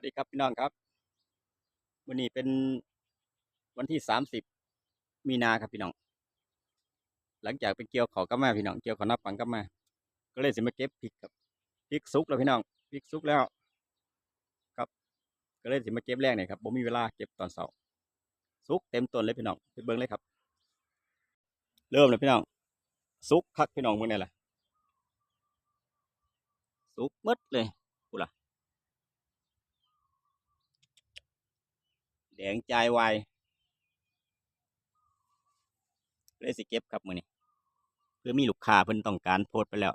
วัสดีครับพี่น้องครับวันนี้เป็นวันที่สามสิบมีนาครับพี่น้อง หลังจากไปเกี่ยวเขาก็มาพี่น้องเกี่ยวเขานับปังก็มา ก็เลยสิมาเก็บพริกครับพริกสุกแล้วพี่น้องพริกสุกแล้ว ครับ ก็เลยสิมาเก็บแรกเนี่ยครับผมมีเวลาเก็บตอนเสาร์สุกเต็มต้นเลยพี่น้องไปเบิ้งเลยครับ เริ่มเลยพี่น้องสุกคักพี่น้องเมื่อไงล่ะสุกมดเลยกูล่ะ แดงใจายวเลยสิเก็บครับมือนี้เพื่อมีลูกค้าเพิ่นต้องการโพสไปแล้ว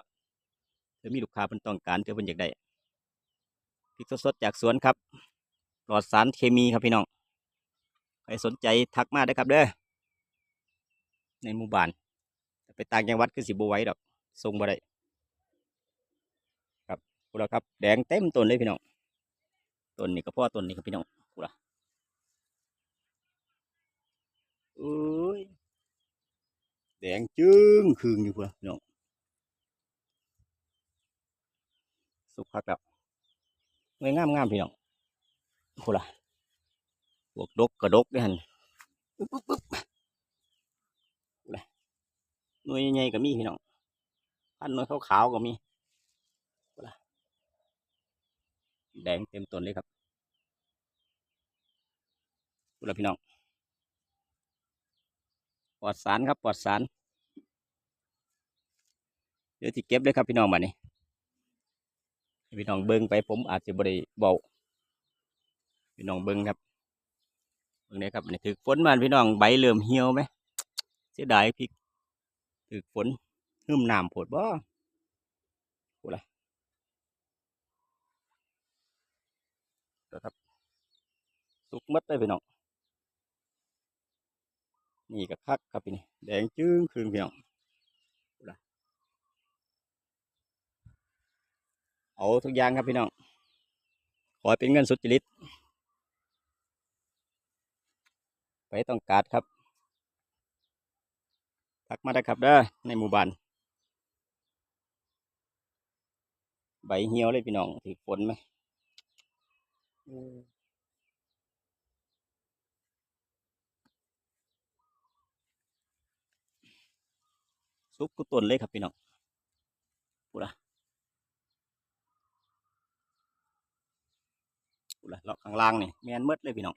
เพื่อมีลูกค้าเพิ่นต้องการเพื่อเพิ่นอยากได้พริกสดๆจากสวนครับปลอดสารเคมีครับพี่น้องใครสนใจทักมาได้ครับเด้อในหมู่บ้านไปต่างจังหวัดคือสิบไว้ดอกส่งบ่ได้ครับพวกเราครับแดงเต็มต้นเลยพี่น้องต้นนี้ก็พ่อต้นนี้ครับพี่น้องเอ้ยแดงจึ้งคืงอยู่เพื่อนน้องสุกคักแล้วเงยงามงามพี่น้องพูดละพวกดกกระดกด้วยหันปึ๊บปึ๊บปึ๊บพูดละหน่วยใหญ่ๆก็มีพี่น้องพันหน่วยขาวๆก็มีพูดละแดงเต็มต้นเลยครับพูดละพี่น้อง ลอดสารครับปลอดสารเดี๋ยวที่เก็บเลยครับพี่น้องมานี่พี่น้องเบิ้งไปผมอาจจะบริเบาพี่น้องเบิ้งครับเบิ้งนี้ครับนี่ถือฝนมาพี่น้องใบเริ่มเหี่ยวไหมเสียดายพริกถือฝนหึมน้ำผดบ่โอ้ละครับสุกมัดเลยพี่น้อง นี่ก็คักครับพี่นี่แดงจึ้งคืนพี่น้องพูดล่ะเอาทุกอย่างครับพี่น้อง ขอเป็นเงินสุจริต ไปต้องการครับ ทักมาได้ครับเด้อในหมู่บ้าน ใบเหี่ยวเลยพี่น้องถือฝนไหม อืมสุกทุต้นเลยครับพี่น้องพูดละพูดละเลาะข้างล่างนี่แมนหมดเลยพี่น้อง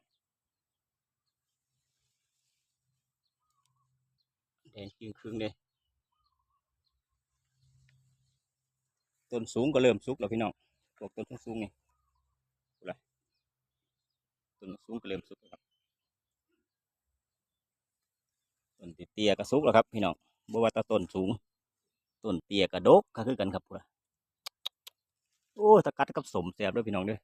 แดงจริงครึ่งเลยต้นสูงก็เริ่มสุกแล้วพี่น้องพวกต้นสูงนี่พูดละต้นสูงก็เริ่มสุกแล้วครับต้นเตี้ยก็สุกแล้วครับพี่น้อง บว่าตะต้นสูงต้นเตี้ยกระดกก็คือกันครับพุ่นโอ้ตะกัดกับสมแสบด้วยพี่น้องด้วย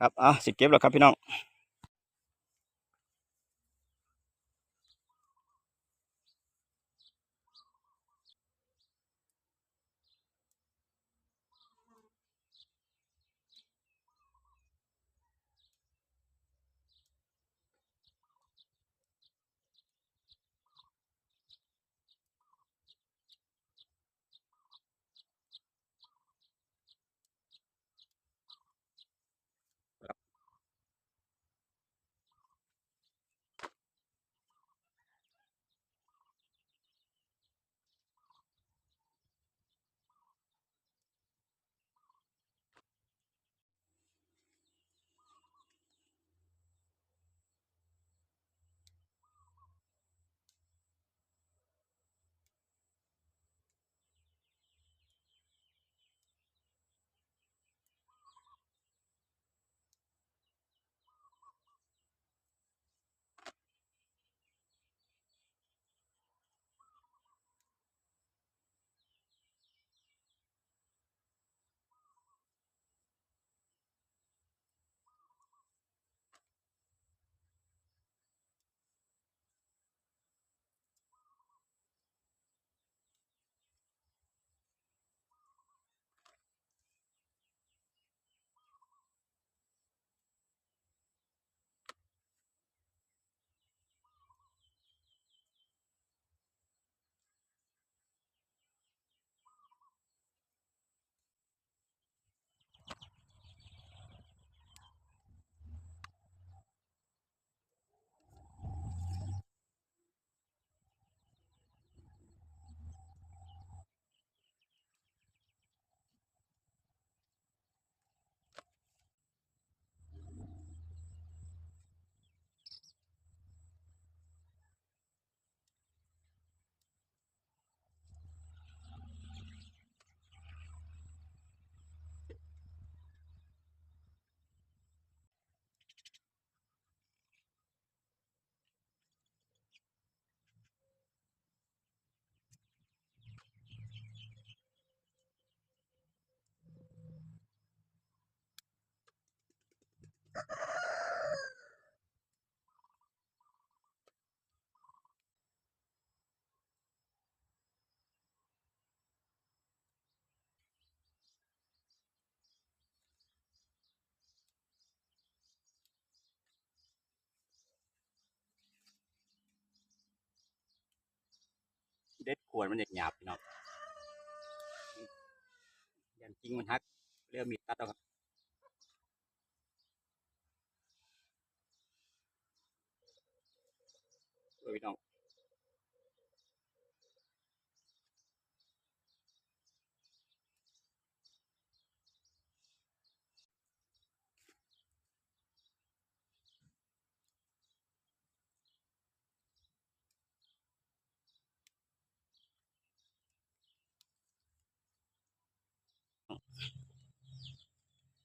ครับ อะสิเก็บแล้วครับพี่น้อง เด็ดขวดมันหยาบๆพี่น้องยันจริงมันฮักเรียกมีตัดเอาครับพี่น้อง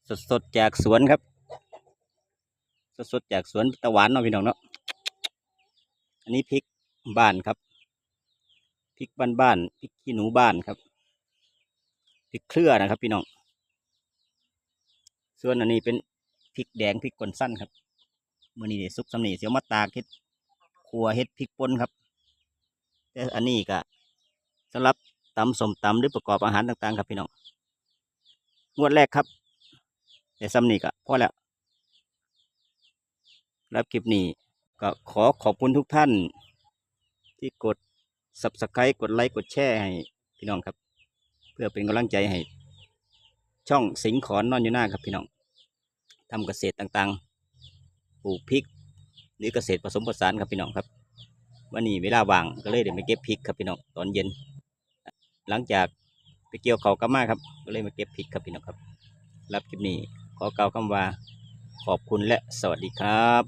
สดๆจากสวนครับ สดๆจากสวนตะหวานเนาะพี่น้องเนาะอันนี้พริกบ้านครับพริกบ้านบ้านพริกขี้หนูบ้านครับพริกเครือนะครับ พี่น้อง ส่วนอันนี้เป็นพริกแดงพริกป่นสั้นครับมื่อนี้ได้ซุปสำนีเสียวมาตากเฮ็ดขัวเฮ็ดพริกป่นครับ แต่อันนี้ก็สำหรับตำสมตำหรือประกอบอาหารต่างๆ ครับพี่น้องงวดแรกครับ แต่ซ้ำนี่ก็พอแล้วแล้วคลิปนี้ก็ขอขอบคุณทุกท่าน ที่กด subscribe กดไลค์กดแชร์ให้พี่น้องครับ เพื่อเป็นกำลังใจให้ ช่องสิงขอนนอนอยู่หน้าครับพี่น้องทำเกษตรต่างๆปลูกพริก หรือเกษตรผสมผสานครับพี่น้องครับวันนี้เวลาว่างก็เลยเดี๋ยวมาเก็บพริกครับพี่น้องตอนเย็น หลังจากไปเกี่ยวเขาวกลับมาครับ ก็เลยมาเก็บพริกครับพี่น้องครับ รับคลิปนี้ ขอกล่าวคำว่า ขอบคุณและสวัสดีครับ